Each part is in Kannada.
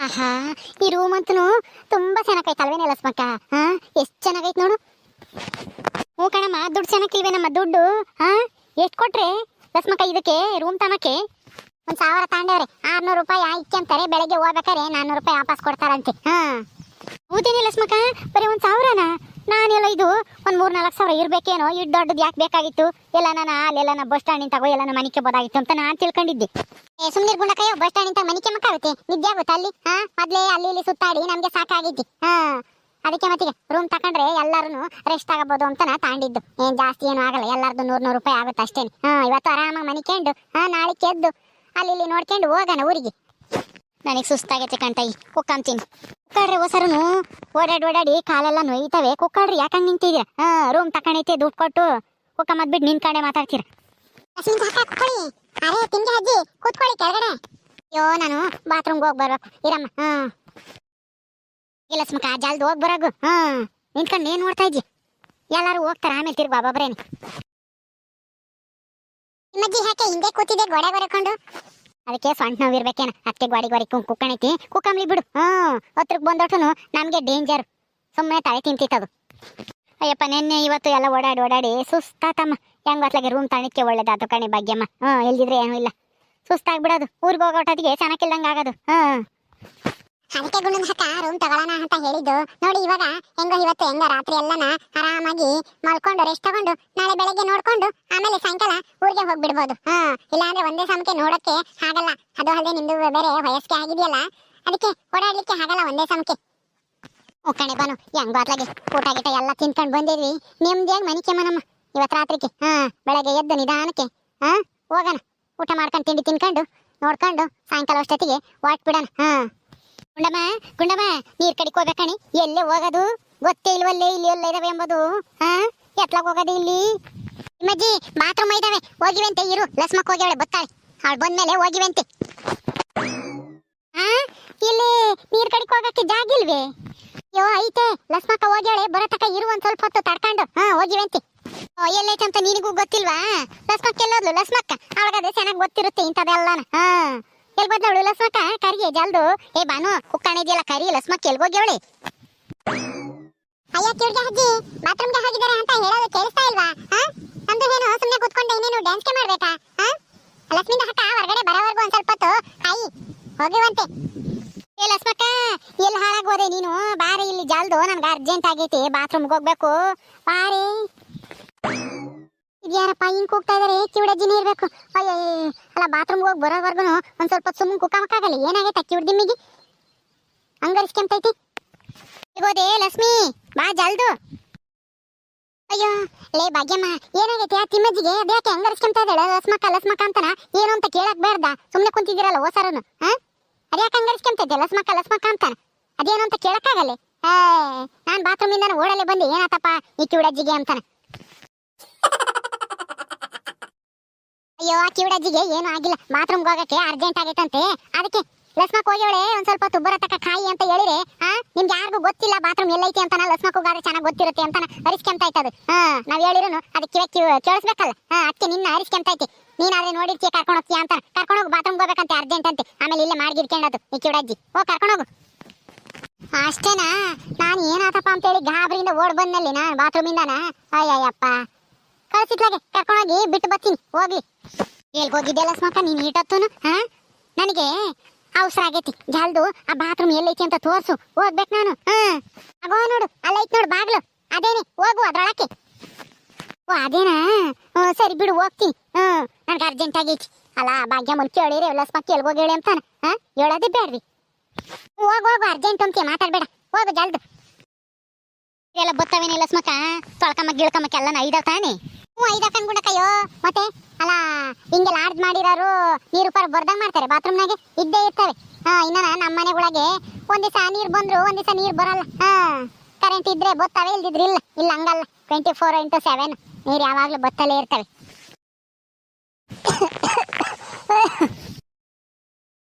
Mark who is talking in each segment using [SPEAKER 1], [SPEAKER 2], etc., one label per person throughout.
[SPEAKER 1] ಆಹಾ, ಈ ರೂಮ್ ಅಂತೂ ತುಂಬಾ ಚೆನ್ನಾಗೈತೆ ಅಲ್ವೇನೆ ಲಸ್ಮಕ್ಕ? ಹಾ, ಎಷ್ಟ್ ಚೆನ್ನಾಗೈತೆ ನೋಡು. ಹ್ಞೂ ಕಣಮ್ಮ, ದುಡ್ಡು ಚೆನ್ನಾಗಿಲ್ವೇ ನಮ್ಮ ದುಡ್ಡು, ಹಾ? ಎಷ್ಟು ಕೊಟ್ರೆ ಲಸ್ಮಕ್ಕ ಇದಕ್ಕೆ ರೂಮ್ ತನಕ್ಕೆ? ಒಂದ್ ಸಾವಿರ ತಾಂಡವ್ರೆ ಆರ್ನೂರು ರೂಪಾಯಿ ಆಯ್ಕೆ ಅಂತಾರೆ, ಬೆಳಗ್ಗೆ ಹೋಗ್ಬೇಕಾರೆ ನಾನ್ನೂರು ರೂಪಾಯಿ ವಾಪಸ್ ಕೊಡ್ತಾರಂತೆ. ಹಾ. ಹೌದೇನಿ ಲಸ್ಮಕ್ಕ, ಬರೀ ಒಂದ್ ಸಾವಿರನಾ? ನಾನೆಲ್ಲ ಇದು ಒಂದ್ ಮೂರ್ ನಾಲ್ಕು ಸಾವಿರ ಇರ್ಬೇಕೇನೋ ಇಡ್ ದೊಡ್ಡದು ಯಾಕೆ ಬೇಕಾಗಿತ್ತು? ಎಲ್ಲ ನಾನು ಅಲ್ಲೆಲ್ಲ ನಾನು ಬಸ್ ಸ್ಟ್ಯಾಂಡ್ ತಗೋ, ಎಲ್ಲ ಮನಿಕೆ ಬೋದಾಗಿತ್ತು ಅಂತ ನಾನು ತಿಳ್ಕೊಂಡಿದ್ದೆ. ಸುಮ್ನಿರ್ ಗುಂಡಕಯ್ಯೋ ಬಸ್ ಸ್ಟ್ಯಾಂಡ್ ಇಂತ ಮನಿಕೆ ಮಕ್ಕಾಗುತ್ತೆ? ನಿದ್ದೆ ಆಗುತ್ತೆ ಅಲ್ಲಿ? ಹಾ, ಮೊದಲೇ ಅಲ್ಲಿ ಇಲ್ಲಿ ಸುತ್ತಾಡಿ, ನಮಗೆ ಸಾಕಾಗಿದ್ದಿ. ಹಾ, ಅದಕ್ಕೆ ಮತ್ತೀಗ ರೂಮ್ ತಕೊಂಡ್ರೆ ಎಲ್ಲಾರು ರೆಸ್ಟ್ ಆಗಬಹುದು ಅಂತ ನಾ ತಾಂಡಿದ್ದು. ಏನು ಜಾಸ್ತಿ ಏನು ಆಗಲ್ಲ, ಎಲ್ಲಾರ್ದು ನೂರ್ ನೂರು ರೂಪಾಯಿ ಆಗುತ್ತೆ ಅಷ್ಟೇ ಹಾ, ಇವತ್ತು ಆರಾಮಾಗಿ ಮನಿಕೊಂಡು ಹಾ, ನಾಳೆ ಕೆದ್ದು. ಅಲ್ಲಿ ಇಲ್ಲಿ ನೋಡ್ಕೊಂಡು ಹೋಗೋಣ ಊರಿಗೆ. ನನಗೆ ಸುಸ್ತಾಗೈತೆ ಕಣ್ತಾಯಿ ಕುಕ್ಕಂತೀನಿ. ಕುಕ್ಕಾಡ್ರಿ ಹೊಸರುನು ಓಡಾಡಿ ಓಡಾಡಿ ಕಾಲೆಲ್ಲ ನೋಯ್ತವೆ. ಕುಕ್ಕಾಡ್ರಿ ಯಾಕಂಗ್ ನಿಂತಿದ್ದೀರ ಹಾ ರೂಮ್ ತಕೊಂಡೈತೆ ದುಡ್ಡು ಕೊಟ್ಟು. ಕುಕ್ಕ ಮದ್ಬಿಟ್ಟು ಕಡೆ ಮಾತಾಡ್ತೀರ. ಅರೆ ತಿಂಡಿ ಅಜ್ಜಿ ಕೂತ್ಕೊಳ್ಳಿ ಕೆಳಗಡೆ. ಅಯ್ಯೋ ನಾನು ಬಾತ್ರೂಮ್ಗೆ ಹೋಗಿ ಬರ್ಬೇಕು. ಇರಮ್ಮ ಹಾಂ. ಇಲ್ಲ ಸ್ಮಕ ಹೋಗ್ ಹೋಗಿ ಬರೋಗು ಹಾ. ನಿಂತ್ಕೊಂಡು ಏನು ನೋಡ್ತಾ ಇದ್ದಿ? ಎಲ್ಲರೂ ಹೋಗ್ತಾರೆ ಆಮೇಲೆ ತಿರ್ಗಿ ಬಾಬಾಬ್ರೇನೆ ನಿಮ್ಮಜ್ಜಿ ಯಾಕೆ ಹಿಂದೆ ಕೂತಿದ್ದೆ ಗೋಡೆ ಗೊರೆಕೊಂಡು ಅದಕ್ಕೆ ಸೊಂಟ ನೋವು ಇರ್ಬೇಕೇನ? ಅದಕ್ಕೆ ಗ್ವಾಡಿ ಕುಂಕ್ ಕುಕ್ಕಣೈತಿ. ಕುಕ್ಕಂಬ್ಲಿ ಬಿಡು. ಹ್ಮ್ ಹತ್ರಕ್ಕೆ ಬಂದೊಟ್ಟನು ನಮಗೆ ಡೇಂಜರ್ ಸುಮ್ಮನೆ ತಲೆ ತಿಂತಿತ್ತದು ಅಯ್ಯಪ್ಪ, ನಿನ್ನೆ ಇವತ್ತು ಎಲ್ಲ ಓಡಾಡಿ ಓಡಾಡಿ ಸುಸ್ತಾತಮ್ಮ. ಹೆಂಗ್ ಹೊತ್ಲಾಗೆ ರೂಮ್ ತಣಿಕೆ ಒಳ್ಳೇದಾತು ಕಣಿ ಭಾಗ್ಯಮ್ಮ. ಹ್ಮ್ ಇಲ್ದಿದ್ರೆ ಏನೂ ಇಲ್ಲ. ಸುಸ್ತಾಗ್ಬಿಡೋದು. ಊರಿಗೆ ಹೋಗೋಟೊತ್ತಿಗೆ ಚೆನ್ನಾಗಿಲ್ದಂಗೆ ಆಗೋದು. ಹ್ಮ್ ಅದಕ್ಕೆ ಗುಂಡನ ಹಕ್ಕ ರೂಮ್ ತಗೊಳ್ಳೋಣ ಅಂತ ಹೇಳಿದ್ದು. ನೋಡಿ ಇವಾಗ ಹೆಂಗೋ ಇವತ್ತು ಹೆಂಗ ರಾತ್ರಿ ಎಲ್ಲನ ಆರಾಮಾಗಿ ಮಲ್ಕೊಂಡು ರೆಸ್ಟ್ ತಗೊಂಡು ನಾಳೆ ಬೆಳಗ್ಗೆ ನೋಡ್ಕೊಂಡು ಆಮೇಲೆ ಸಾಯಂಕಾಲ ಊರಿಗೆ ಹೋಗ್ಬಿಡ್ಬೋದು. ಹಾ ಇಲ್ಲಾಂದ್ರೆ ಒಂದೇ ಸಮಕ್ಕೆ ನೋಡಕ್ಕೆ ಆಗಲ್ಲ. ಅದು ಅಲ್ಲದೆ ನಿಮ್ದು ಬೇರೆ ವಯಸ್ಸಿಗೆ ಆಗಿದೆಯಲ್ಲ. ಅದಕ್ಕೆ ಓಡಾಡ್ಲಿಕ್ಕೆ ಆಗಲ್ಲ ಒಂದೇ ಸಮಕ್ಕೆ. ಓ ಕಣೆ ಬಾನು ಹೆಂಗ್ ಬಾತ್ಲಾಗೆ ಊಟ ಗೀಟ ಎಲ್ಲ ತಿನ್ಕೊಂಡು ಬಂದಿದ್ವಿ. ನಿಮ್ದೇಗ್ ಮನಿಕೆ ಮನಮ್ಮ, ಇವತ್ತು ರಾತ್ರಿಗೆ. ಹಾ ಬೆಳಗ್ಗೆ ಎದ್ದು ನಿಧಾನಕ್ಕೆ ಹಾ ಹೋಗೋಣ. ಊಟ ಮಾಡ್ಕೊಂಡು ತಿಂಡಿ ತಿನ್ಕೊಂಡು ನೋಡ್ಕೊಂಡು ಸಾಯಂಕಾಲ ಅಷ್ಟೊತ್ತಿಗೆ ವಾಟ್ ಬಿಡೋಣ. ಹಾ ಗುಂಡಮ್ಮ ಗುಂಡಮ್ಮ, ನೀರ್ ಕಡಿಕ್ ಹೋಗ್ಬೇಕಣಿ ಎಲ್ಲೇ ಹೋಗೋದು? ಗೊತ್ತೇ ಇಲ್ವಲ್ಲೇ ಇಲ್ಲಿ ಎಲ್ಲ ಇದಾವೆ ಎಂಬುದು? ಹಾ? ಎತ್ಲಾಗ ಹೋಗೋದು ಇಲ್ಲಿ? ನಿಮ್ಮಜ್ಜಿ, ಬಾತ್ರೂಮ್ ಇದಾವೆ. ಹೋಗಿವಂತೆ, ಇರು. ಲಸ್ಮಕ್ ಹೋಗ್ಯಾಳೆ ಬತ್ತಾಳೆ. ಅವಳು ಬಂದ್ಮೇಲೆ ಹೋಗಿವಂತೆ. ಹಾ? ಇಲ್ಲಿ ನೀರ್ ಕಡಿಕ್ ಹೋಗಕ್ಕೆ ಜಾಗ ಇಲ್ವೇ? ಅಯ್ಯೋ, ಐತೆ. ಲಸ್ಮಕ್ಕ ಹೋಗ್ಯಾಳೆ ಬರತಕ್ಕ ಇರು ಒಂದ್ ಸ್ವಲ್ಪ ಹೊತ್ತು ತಡ್ಕೊಂಡು. ಹಾ, ಹೋಗಿವಂತೆ. ಎಲ್ಲೈತೆ ಅಂತ ನಿನಗೂ ಗೊತ್ತಿಲ್ವಾ? ಲಸ್ಮಕ್ ಎಲ್ಲೋದ್ಲು? ಲಸ್ಮಕ್ಕ? ಅವಳಗದೆ ಚೆನ್ನಾಗಿ ಗೊತ್ತಿರುತ್ತೆ ಇಂಥದೆಲ್ಲನ ಹಾ. ಎಲ್ ಬಂದವಳು ಲಸ್ಮಕ್ಕ, ಕರಿಗೆ, ಜಲ್ದು. ಏ ಬಾನು ಕುಕ್ಕಣಿದ್ಯಲ್ಲ ಕರಿ, ಲಸ್ಮಕ್ಕ ಎಲ್ಗೋಗ್ಯವಳೆ ಅಯ್ಯ ಹಜ್ಜಿ ಅಜ್ಜಿ ಬಾತ್ರೂಮ್ಗೆ ಹೋಗಿದ್ದಾರೆ ಅಂತ ಹೇಳೋದು ಕೇಳಿಸ್ತಾ ಇಲ್ವಾ? ಹಾ ನಮ್ದು ಏನು ಸುಮ್ಮನೆ ಕೂತ್ಕೊಂಡು ಇನ್ನೇನು ಡ್ಯಾನ್ಸ್ಗೆ ಮಾಡ್ಬೇಕಾ? ಹಾ ಹಕ್ಕ ಹೊರಗಡೆ ಬರೋವರೆಗೂ ಒಂದ್ ಸ್ವಲ್ಪ ಹೊತ್ತು ಕಾಯಿ ಹೋಗಿವಂತೆ. ಏ ಲಸ್ಮಕ್ಕ, ಎಲ್ಲಿ ಹಾಳಾಗೋದೆ ನೀನು? ಬಾರಿ ಇಲ್ಲಿ ಜಲ್ದು, ನನ್ಗೆ ಅರ್ಜೆಂಟ್ ಆಗೈತಿ ಬಾತ್ರೂಮ್ಗೆ ಹೋಗ್ಬೇಕು. ಬಾರಿ. ಇದ್ಯಾರಪ್ಪ, ಹಿಂಗ್ ಕೂಗ್ತಾ ಇದಾರೆ? ಕಿವಿಡಜ್ಜಿನೇ ಇರಬೇಕು. ಅಯ್ಯೋ ಅಲ್ಲ ಬಾತ್ರೂಮ್ಗೆ ಹೋಗಿ ಬರೋವರೆಗೂ ಒಂದ್ ಸ್ವಲ್ಪ ಸುಮ್ಮನೆ ಕುಕ್ಕಮಕ್ಕಾಗಲ್ಲ. ಏನಾಗೈತೆ ಕಿವಿಡ್ದಿಮ್ಮಿಗೆ ಹಂಗರಿಸ್ಕೊಂತೈತಿ ಇಗೋದೆ ಲಕ್ಷ್ಮಿ. ಬಾ, ಜಲ್ದು. ಅಯ್ಯೋ, ಲೇ, ಭಾಗ್ಯಮ್ಮ, ಏನಾಗೈತೆ ಆ ತಿಮ್ಮಜ್ಜಿಗೆ? ಅದ್ಯಾಕೆ ಹಂಗರಿಸ್ಕೊಂತ ಇದ್ದಾಳೆ ಲಸ್ಮಕ್ಕ ಲಸ್ಮಕ್ಕ ಅಂತನ? ಏನು ಅಂತ ಕೇಳಕ್ ಬೇಡ್ದ. ಸುಮ್ಮನೆ ಕುಂತಿದ್ದೀರಲ್ಲ ಓಸರನು, ಹಾ? ಅದ್ಯಾಕೆ ಹಂಗರಿಸ್ಕೊಂತ ಇದ್ದೆ ಲಸ್ಮಕ್ಕ ಲಸ್ಮಕ್ಕ ಅಂತ ಅದೇನು ಅಂತ ಕೇಳಕ್ಕಾಗಲ್ಲ. ನಾನ್ ಬಾತ್ರೂಮಿಂದ ಓಡಲೆ ಬಂದೆ. ಏನಾತಪ್ಪ ಈ ಕಿವಿಡಜ್ಜಿಗೆ ಅಂತಾನ? ಅಯ್ಯೋ, ಆ ಕಿವಿಡಜ್ಜಿಗೆ ಏನು ಆಗಿಲ್ಲ. ಬಾತ್ರೂಮ್ಗೆ ಹೋಗಕ್ಕೆ ಅರ್ಜೆಂಟ್ ಆಗೈತಂತೆ. ಅದಕ್ಕೆ ಲಸ್ಮಕ್ ಹೋಗ್ಯವಳೆ ಒಂದ್ ಸ್ವಲ್ಪ ತುಬ್ಬರ ತಕ್ಕ ಕಾಯಿ ಅಂತ ಹೇಳಿದ್ರೆ ಹಾ ನಿಮ್ಗೆ ಯಾರಿಗೂ ಗೊತ್ತಿಲ್ಲ ಬಾತ್ರೂಮ್ ಎಲ್ಲೈತಿ ಅಂತ ಲಸ್ಮಕ್ ಹೋಗಾದ್ರೆ ಚೆನ್ನಾಗಿ ಗೊತ್ತಿರುತ್ತೆ ಅಂತ ಅರಿಸ್ಕೊಂತ ಹಾ ನಾವ್ ಹೇಳಿರೋನು, ಅದಕ್ಕೆ ಕಿವಿ ಕಿವಿ ಕೇಳಿಸ್ಬೇಕಲ್ಲ. ಹಾ ಅದಕ್ಕೆ ನಿನ್ನ ಹರಿಸ್ಕೊಂತೈತಿ ನೀನಾದ್ರೆ ನೋಡಿರ್ತೀಯ ಕರ್ಕೊಂಡು ಹೋಗ್ತೀಯ ಅಂತ. ಕರ್ಕೊಂಡು ಹೋಗಿ ಬಾತ್ರೂಮ್ ಹೋಗ್ಬೇಕಂತೆ ಅರ್ಜೆಂಟ್ ಅಂತೆ. ಆಮೇಲೆ ಇಲ್ಲೇ ಮಾಡ್ಗಿಡ್ಕೊಂಡದು ಈ ಕಿವಿಡಜ್ಜಿ ಓ ಕರ್ಕೊಂಡು ಹೋಗು. ಅಷ್ಟೇನಾ? ನಾನು ಏನಾತಪ್ಪ ಅಂತೇಳಿ ಗಾಬರಿಯಿಂದ ಓಡ್ ಬಂದಲ್ಲಿ ನಾನು ಬಾತ್ರೂಮಿಂದಾನ? ಅಯ್ಯಯ್ಯಪ್ಪ. ಕಳ್ಸಿತ್ಲಾಗೆ ಕರ್ಕೊಂಡೋಗಿ ಬಿಟ್ಟು ಬರ್ತೀನಿ. ಹೋಗ್ಲಿ ಎಲ್ಲಿ ಹೋಗಿದ್ದೆಲ್ಲ ಲಸ್ಮಕ್ಕ ನೀನು ಇಟ್ಟತ್ತೂನು ಹಾ? ನನಗೆ ಅವಸರ ಆಗೈತಿ. ಜಲ್ದು ಆ ಬಾತ್ರೂಮ್ ಎಲ್ಲೈತಿ ಅಂತ ತೋರ್ಸು. ಹೋಗ್ಬೇಕು ನಾನು. ಹಾ. ಆಗೋ ನೋಡು, ಅಲ್ಲೈತಿ ನೋಡು ಬಾಗ್ಲು. ಅದೇನೆ, ಹೋಗು ಅದ್ರೊಳಕ್ಕೆ. ಓ, ಅದೇನಾ? ಹ್ಞೂ ಸರಿ ಬಿಡು, ಹೋಗ್ತೀನಿ. ಹ್ಞೂ ನನಗೆ ಅರ್ಜೆಂಟ್ ಆಗೈತಿ. ಅಲ್ಲ ಭಾಗ್ಯಮ್ಮನ್ ಕೇಳಿರಿ ಲಸ್ಮಕ್ಕ ಸ್ಮಕ್ ಹೋಗಿ ಹೇಳಿ ಅಂತಾನ? ಹಾ, ಹೇಳೋದೇ ಬೇಡ್ರಿ ಹೋಗು ಹೋಗು ಅರ್ಜೆಂಟ್ ಅಂತೀಯ, ಮಾತಾಡಬೇಡ. ಹೋಗು ಜಲ್ದು. ಎಲ್ಲ ಬತ್ತವೇನೆ ಸ್ಮಕ ತೊಳ್ಕಮ್ಮ ಗಿಳ್ಕಮ್ಮಕ್ಕೆ ಎಲ್ಲ ಐದಾವ್ ತಾನೆ ಹ್ಞೂ ಕಣ್ಗುಂಡಕಯ್ಯೋ ಮತ್ತೆ? ಅಲ್ಲ ಹಿಂಗೆ ಲಾಡ್ಜ್ ಮಾಡಿರೋರು ನೀರು ಪರ ಬರ್ದಂಗ್ ಮಾಡ್ತಾರೆ ಬಾತ್ರೂಮ್ನಾಗೆ? ಇದ್ದೇ ಇರ್ತವೆ. ಹಾ ಇನ್ನ ನಮ್ಮ ಮನೆಗೊಳಗೆ ಒಂದ್ ದಿವಸ ನೀರ್ ಬಂದ್ರು, ಒಂದ್ ದಿವಸ ನೀರ್ ಬರಲ್ಲ. ಹಾ ಕರೆಂಟ್ ಇದ್ರೆ ಬತ್ತವೆ, ಇಲ್ದಿದ್ರೆ ಇಲ್ಲ. ಇಲ್ಲ, ಹಂಗಲ್ಲ. ಟ್ವೆಂಟಿ ಫೋರ್ ಇಂಟು ಸೆವೆನ್ ನೀರು ಯಾವಾಗ್ಲೂ ಬತ್ತಲೇ ಇರ್ತವೆ.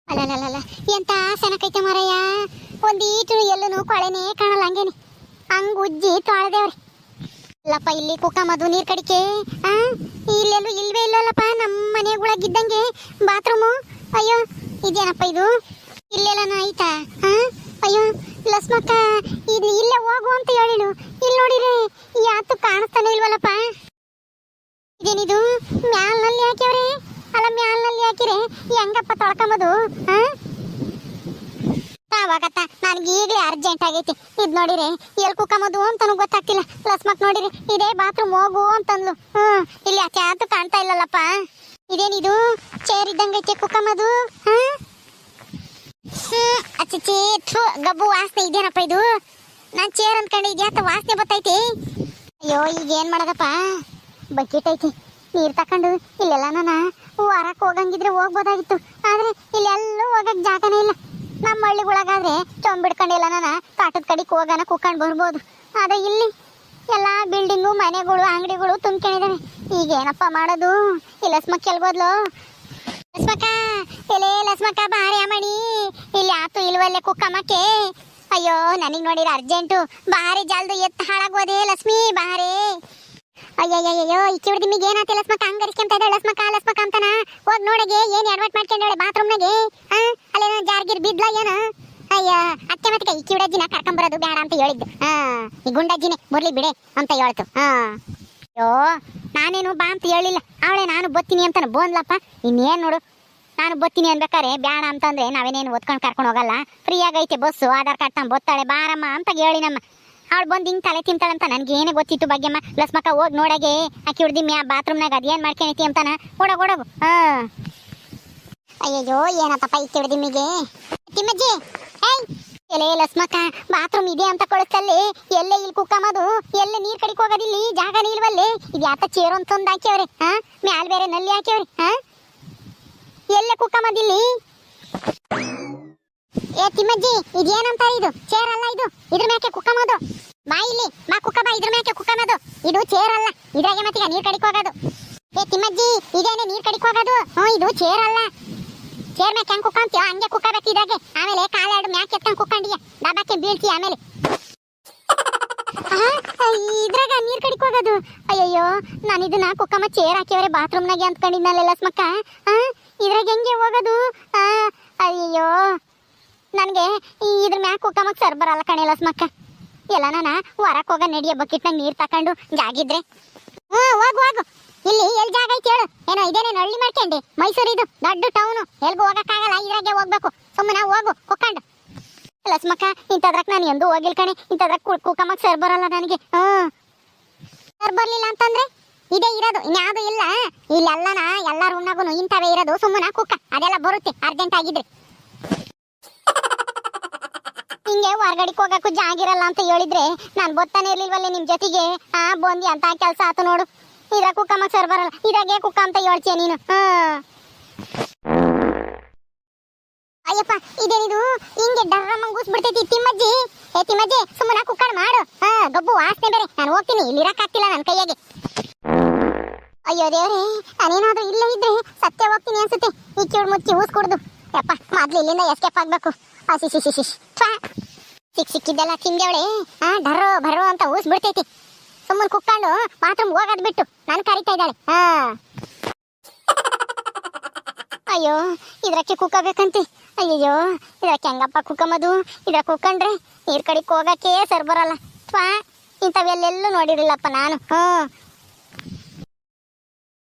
[SPEAKER 1] ಅಲ್ಲಲ್ಲ, ಎಂತ ಸೆನಕೈತೆ ಮರಯ್ಯ? ಒಂದೀಟು ಎಲ್ಲೂ ಕೊಳೆನೇ ಕಾಣಲ್ಲ ಹಂಗೇನಿ. ಹಂಗ್ ಉಜ್ಜಿ ತೊಳೆದೇವ್ರಿ. ಇಲ್ಲಪ್ಪ ಇಲ್ಲಿ ಕುಕ್ಕಮ್ಮದು ನೀರ್ ಕಡಿಕೆ. ಆ, ಇಲ್ಲೆಲ್ಲೂ ಇಲ್ವೇ ಇಲ್ಲಲ್ಲಪ್ಪ ನಮ್ಮ ಮನೆಗೊಳಗಿದ್ದಂಗೆ ಬಾತ್ರೂಮು. ಅಯ್ಯೋ, ಇದೇನಪ್ಪ ಇದು? ಇಲ್ಲೆಲ್ಲನ ಐತಾ ಅಯ್ಯೋ, ಲಸ್ಮಕ್ಕ, ಇದು ಇಲ್ಲೇ ಹೋಗು ಅಂತ ಹೇಳಿಳು. ಇಲ್ಲಿ ನೋಡಿರಿ ಯಾತು ಕಾಣಿಸ್ತಾನೆ ಇಲ್ವಲ್ಲಪ್ಪ? ಇದೇನಿದು? ಮ್ಯಾಲ್ನಲ್ಲಿ ಹಾಕ್ಯವ್ರಿ? ಅಲ್ಲ, ಮ್ಯಾಲ್ನಲ್ಲಿ ಹಾಕಿರಿ ಹೆಂಗಪ್ಪ ತೊಳ್ಕೊಂಬೋದು ಹಾ ಅವಾಗತ್ತ ನನ್ಗೆ ಈಗಲೇ ಅರ್ಜೆಂಟ್ ಆಗೈತಿ. ಇದ್ ನೋಡಿರಿ ಎಲ್ಲಿ ಕುಕ್ಕಮದು ಅಂತಾನು ಗೊತ್ತಾಗ್ತಿಲ್ಲ. ಲಸ್ಮಕ್ ನೋಡಿರಿ, ಇದೇ ಬಾತ್ರೂಮ್ ಹೋಗು ಅಂತಂದ್ಲು. ಹ್ಮ್, ಇಲ್ಲಿ ಆಚೆ ಆತು ಕಾಣ್ತಾ ಇಲ್ಲಲ್ಲಪ್ಪ. ಇದೇನಿದು ಚೇರ್ ಇದ್ದಂಗೈತೆ ಕುಕ್ಕಮದು ಹಾ ಹ್ಮ್? ಅಚ್ಚಿ ಥೂ, ಗಬ್ಬು ವಾಸನೆ ಇದೇನಪ್ಪ ಇದು? ನಾನ್ ಚೇರ್ ಅನ್ಕೊಂಡೆ ಇದ್ಯಾತ ವಾಸನೆ ಬತ್ತೈತಿ? ಅಯ್ಯೋ, ಈಗ ಏನು ಮಾಡೋದಪ್ಪ? ಬಕೆಟ್ ಐತಿ. ನೀರು ತಕೊಂಡು ಇಲ್ಲೆಲ್ಲ ನಾನು ವಾರಕ್ಕೆ ಹೋಗಂಗಿದ್ರೆ ಹೋಗ್ಬೋದಾಗಿತ್ತು. ಆದ್ರೆ ಇಲ್ಲೆಲ್ಲೂ ಹೋಗಕ್ಕೆ ಜಾಗನೇ ಇಲ್ಲ. ನಮ್ಮ ಹಳ್ಳಿ ಒಳಗಾದ್ರೆ ಚೊಂಬಿಡ್ಕೊಂಡಿಲ್ಲ ನಾನು. ತಾಟದ ಕಡೆಗೆ ಹೋಗೋಣ ಕುಕ್ಕೊಂಡು ಬರ್ಬೋದು. ಆದರೆ ಇಲ್ಲಿ ಎಲ್ಲ ಬಿಲ್ಡಿಂಗು ಮನೆಗಳು, ಅಂಗಡಿಗಳು ತುಂಬ್ಕೊಂಡಿದ್ದಾವೆ ಈಗ ಏನಪ್ಪ ಮಾಡೋದು ಇಲ್ಲ ಲಸ್ಮಕ್ ಕೆಲ್ಬೋದ್ಲು ಲಸ್ಮಕ್ಕ, ಎಲೆ ಲಸ್ಮಕ್ಕ ಬಾರಿ ಮಣಿ ಇಲ್ಲಿ ಆತು ಇಲ್ವಲ್ಲೇ ಕುಕ್ಕಮ್ಮಕ್ಕೆ. ಅಯ್ಯೋ, ನನಗೆ ನೋಡಿರ ಅರ್ಜೆಂಟು ಬಾರಿ ಜಲ್ದು ಎತ್ತ ಹಾಳಾಗೋದೆ ಲಕ್ಷ್ಮಿ ಬಾರಿ. ಅಯ್ಯಯ್ಯಯ್ಯೋ ಈ ಕಿವಿಡ ನಿಮಗೆ ಏನಾತ ಲಸ್ಮಕ್ಕ ಹಂಗರಿಸ್ಕೊಂತ ಇದ್ದಾಳೆ? ಲಸ್ಮಕ್ಕ ಲಸ್ಮಕ್ಕ ಅಂತಾನ? ಹೋಗ್ ನೋಡಗೆ, ಏನ್ ಅಡ್ವರ್ಟ್ ಮಾಡ್ಕೊಂಡಾಳೆ? ಬಾತ್ರೂಮ್ನಾಗೆ ಹಾ? ಅಲ್ಲೇನೋ ಜಾರ್ಗಿರ್ ಬಿದ್ಲ ಏನ? ಅಯ್ಯ, ಅತ್ತೆ ಮತ್ತೆ ಈ ಕರ್ಕಂ ಕರ್ಕೊಂಬರೋದು ಬೇಡ ಅಂತ ಹೇಳಿದ್ದು. ಹಾ, ಈ ಗುಂಡಜ್ಜಿನೇ, ಬರ್ಲಿ ಬಿಡೆ ಅಂತ ಹೇಳ್ತು. ಹಾ. ಅಯ್ಯೋ, ನಾನೇನು ಬಾ ಅಂತ ಹೇಳಿಲ್ಲ. ಅವಳೆ, ನಾನು ಬತ್ತೀನಿ ಅಂತಾನೆ ಬೋನ್ಲಪ್ಪ ಇನ್ನೇನ್ ನೋಡು? ನಾನು ಬತ್ತೀನಿ ಅನ್ಬೇಕಾರೆ ಬ್ಯಾಡ ಅಂತಂದ್ರೆ ನಾವೇನೇನು ಓದ್ಕೊಂಡು ಕರ್ಕೊಂಡು ಹೋಗಲ್ಲ? ಫ್ರೀ ಆಗೈತೆ, ಬಸ್ಸು, ಆಧಾರ್ ಕಾರ್ಡ್ ತಂದು ಬತ್ತಾಳೆ, ಬಾರಮ್ಮ ಅಂತ ಹೇಳಿ ನಮ್ಮ ಅವಳು ಬಂದು ಹಿಂಗೆ ತಲೆ ತಿಂತಾಳಂತ ಅಂತ ನನ್ಗೆ ಏನೇ ಗೊತ್ತಿತ್ತು ಬಗ್ಗೆಮ್ಮ ಲಸ್ಮಕ್ಕ ಹೋಗಿ ನೋಡಗೆ. ಆಕಿ ಹುಡ್ದಿ ಮ್ಯಾ ಬಾತ್ರೂಮ್ನಾಗ ಅದೇನು ಮಾಡ್ಕೊಂಡೈತಿ ಅಂತಾನ. ಓಡೋಗ, ಓಡೋಗು. ಹಾಂ. ಅಯ್ಯೋ ಏನಪ್ಪ ಈ ತಿಡ್ದಿಮ್ಮಿಗೆ ತಿಮ್ಮಜ್ಜಿ! ಏಯ್! ಎಲೆ ಲಸ್ಮಕ್ಕ, ಬಾತ್ರೂಮ್ ಇದೆ ಅಂತ ಕೊಳಸ್ತಲ್ಲಿ ಎಲ್ಲೇ ಇಲ್ಲಿ ಕುಕ್ಕಮದು, ಎಲ್ಲೇ ನೀರ್ ಕಡಿಕ್ ಹೋಗೋದಿಲ್ಲಿ ಜಾಗ ನೀಲ್ವಲ್ಲಿ ಇದು ಯಾತ ಚೇರು ಅಂತಂದು ಹಾಕ್ಯವ್ರಿ, ಹಾ? ಮ್ಯಾಲ್ ಬೇರೆ ನಲ್ಲಿ ಹಾಕ್ಯವ್ರಿ, ಹಾ? ಎಲ್ಲೇ ಕುಕ್ಕಮ್ಮದಿಲ್ಲಿ ಏ ತಿಮ್ಮಜ್ಜಿ, ಇದೇನಂತಾರೆ ಇದು? ಚೇರ್ ಅಲ್ಲ ಇದು. ಇದ್ರ ಮ್ಯಾಕೆ ಕುಕ್ಕಮೋದು ಬಾ ಇಲ್ಲಿ. ಬಾ ಕುಕ್ಕ, ಬಾ ಇದ್ರ ಮ್ಯಾಕೆ ಕುಕ್ಕಮೋದು ಇದು ಚೇರ್ ಅಲ್ಲ. ಇದ್ರಾಗೆ ಮತ್ತೀಗ ನೀರ್ ಕಡಿಕ್ ಹೋಗೋದು. ಏ ತಿಮ್ಮಜ್ಜಿ ಇದೇನೆ ನೀರ್ ಕಡಿಕ್ ಹೋಗೋದು? ಹ್ಞೂ, ಇದು ಚೇರ್ ಅಲ್ಲ. ಚೇರ್ ಮ್ಯಾಕೆ ಹೆಂಗ್ ಕುಕ್ಕಂತೀಯ ಹಂಗೆ ಕುಕ್ಕಬೇಕು ಇದಾಗೆ ಆಮೇಲೆ ಕಾಲೆರಡು ಮ್ಯಾಕೆ ಎತ್ಕೊಂಡು ಕುಕ್ಕಂಡಿಯ? ಡಾಬಾಕ್ಕೆ ಬೀಳ್ತೀಯ ಆಮೇಲೆ. ಇದ್ರಾಗ ನೀರ್ ಕಡಿಕ್ ಹೋಗೋದು? ಅಯ್ಯಯ್ಯೋ, ನಾನು ಇದನ್ನ ಕುಕ್ಕಮ್ಮ ಚೇರ್ ಹಾಕಿವ್ರೆ ಬಾತ್ರೂಮ್ನಾಗೆ ಅಂದ್ಕೊಂಡಿದ್ನಲ್ಲ ಆ ಇದ್ರಾಗ ಹೆಂಗೆ ಹೋಗೋದು? ಅಯ್ಯೋ ನನಗೆ ಇದ್ರ ಮ್ಯಾಕ್ ಹೋಗಮಕ್ ಸರ್ ಬರಲ್ಲ ಕಣೆ ಲಸ್ಮಕ್ಕ. ಎಲ್ಲ ನಾನ ಹೊರಕ್ ಹೋಗ ನಡಿಯ ಬಕೆಟ್ನಾಗ ನೀರ್ ತಕೊಂಡು ಜಾಗಿದ್ರೆ. ಹ್ಞೂ, ಹೋಗು ಹೋಗು. ಇಲ್ಲಿ ಎಲ್ಲಿ ಜಾಗ ಐತಿ ಹೇಳು. ಏನೋ ಇದೇನೇನು ಹಳ್ಳಿ ಮಾಡ್ಕೊಂಡಿ. ಮೈಸೂರು ಇದು ದೊಡ್ಡ ಟೌನು ಎಲ್ಗೂ ಹೋಗಕ್ಕಾಗಲ್ಲ, ಇದ್ರಾಗೆ ಹೋಗ್ಬೇಕು. ಸುಮ್ಮನೆ ಹೋಗು ಕೊಕ್ಕಂಡು ಲಸ್ಮಕ್ಕ ಇಂಥದ್ರಕ್ ನಾನು ಎಂದೂ ಹೋಗಿಲ್ ಕಣೆ. ಇಂಥದ್ರಕ್ ಕುಕ್ಕಮ್ಮಕ್ ಸರ್ ಬರಲ್ಲ ನನಗೆ. ಹ್ಞೂ. ಸರ್ ಬರಲಿಲ್ಲ ಅಂತಂದ್ರೆ? ಇದೇ ಇರೋದು ಇನ್ಯಾವುದು ಇಲ್ಲ. ಇಲ್ಲೆಲ್ಲನ, ಎಲ್ಲ ರೂಮ್ನಾಗೂ ಇಂಥವೇ ಇರೋದು. ಸುಮ್ಮನೆ ಕುಕ್ಕ ಅದೆಲ್ಲ ಬರುತ್ತೆ ಅರ್ಜೆಂಟ್ ಆಗಿದ್ರೆ. ಹಿಂಗೆ ಹೊರಗಡೆಗೆ ಹೋಗಕ್ಕೂ ಜಾಗಿರಲ್ಲ ಅಂತ ಹೇಳಿದ್ರೆ ನಾನು ಬೊತ್ತಾನೆ ಇರ್ಲಿಲ್ವಲ್ಲ ನಿಮ್ ಜೊತೆಗೆ? ಆ ಬಂದಿ ಅಂತ ಕೆಲಸ ಆತು ನೋಡು. ಇದ್ರ ಕುಕ್ಕಮ್ಮ ಸರ್ ಬರಲ್ಲ. ಇದಾಗೆ ಕುಕ್ಕ ಅಂತ ಹೇಳ್ತೀಯ ನೀನು. ಅಯ್ಯಪ್ಪ, ಇದೇನಿದು? ಹಿಂಗೆ ಡರ್ರ ಮಂಗೂಸ್ಬಿಡ್ತೈತಿ ತಿಮ್ಮಜ್ಜಿ. ಏ ತಿಮ್ಮಜ್ಜಿ, ಸುಮ್ಮನೆ ಕುಕ್ಕರ್ ಮಾಡು. ಹಾ, ಗಬ್ಬು, ವಾಸನೆ ಬೇರೆ. ನಾನು ಹೋಗ್ತೀನಿ. ಇಲ್ಲಿ ಇರಕ್ಕಾಗ್ತಿಲ್ಲ ನನ್ನ ಕೈಯಾಗೆ. ಅಯ್ಯೋ ದೇವ್ರೆ, ನಾನೇನಾದ್ರೂ ಇಲ್ಲೇ ಇದ್ರೆ ಸತ್ಯ ಹೋಗ್ತೀನಿ ಅನ್ಸುತ್ತೆ. ಈ ಕಿವಿಡ್ ಮುಚ್ಚಿ ಊಸ್ ಕುಡ್ದು ಯಪ್ಪ, ಮೊದ್ಲು ಇಲ್ಲಿಂದ ಎಸ್ಕೇಪ್ ಆಗ್ಬೇಕು. ಆ ಶಿಶಿ ಶಿಶಿ ಸಿಕ್ ಸಿಕ್ಕಿದ್ದೆಲ್ಲ ತಿಂದೇವಳೆ ಆ, ಡರ್ರೋ, ಬರ್ರೋ ಅಂತ ಊಸ್ ಬಿಡ್ತೈತಿ. ಸುಮ್ಮನೆ ಕುಕ್ಕೊಂಡು ಬಾತ್ರೂಮ್ ಹೋಗೋದ್ ಬಿಟ್ಟು ನಾನು ಕರಿತಾ ಇದ್ದಾಳೆ. ಹಾ ಅಯ್ಯೋ, ಇದ್ರಕ್ಕೆ ಕುಕ್ಕಬೇಕಂತಿ ಅಯ್ಯಯ್ಯೋ, ಇದ್ರಕ್ಕೆ ಹೆಂಗಪ್ಪ ಕುಕ್ಕಮದು? ಇದ್ರ ಕುಕ್ಕಂಡ್ರೆ ನೀರ್ ಕಡೆಗೆ ಹೋಗಕ್ಕೆ ಸರ್ ಬರಲ್ಲ. ತ್ವಾ, ಇಂಥವೆಲ್ಲೆಲ್ಲೂ ನೋಡಿರಲಿಲ್ಲಪ್ಪ ನಾನು. ಹ್ಞೂ